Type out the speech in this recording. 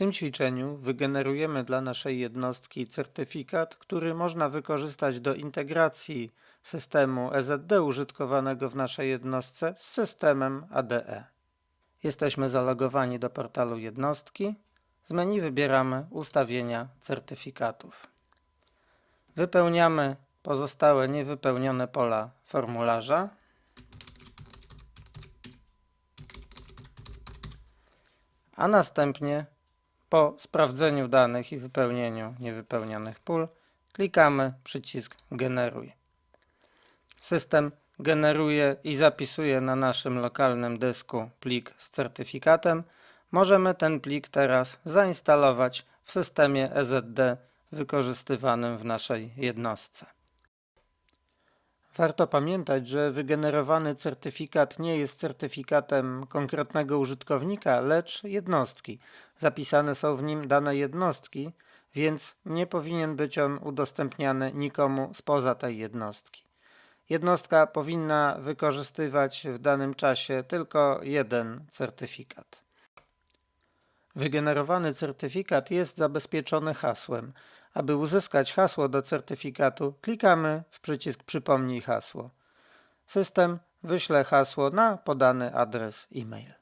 tym ćwiczeniu wygenerujemy dla naszej jednostki certyfikat, który można wykorzystać do integracji systemu EZD użytkowanego w naszej jednostce z systemem ADE. Jesteśmy zalogowani do portalu jednostki. Z menu wybieramy ustawienia certyfikatów. Wypełniamy pozostałe niewypełnione pola formularza. A następnie po sprawdzeniu danych i wypełnieniu niewypełnionych pól klikamy przycisk Generuj. System generuje i zapisuje na naszym lokalnym dysku plik z certyfikatem. Możemy ten plik teraz zainstalować w systemie EZD wykorzystywanym w naszej jednostce. Warto pamiętać, że wygenerowany certyfikat nie jest certyfikatem konkretnego użytkownika, lecz jednostki. Zapisane są w nim dane jednostki, więc nie powinien być on udostępniany nikomu spoza tej jednostki. Jednostka powinna wykorzystywać w danym czasie tylko jeden certyfikat. Wygenerowany certyfikat jest zabezpieczony hasłem. Aby uzyskać hasło do certyfikatu, klikamy w przycisk Przypomnij hasło. System wyśle hasło na podany adres e-mail.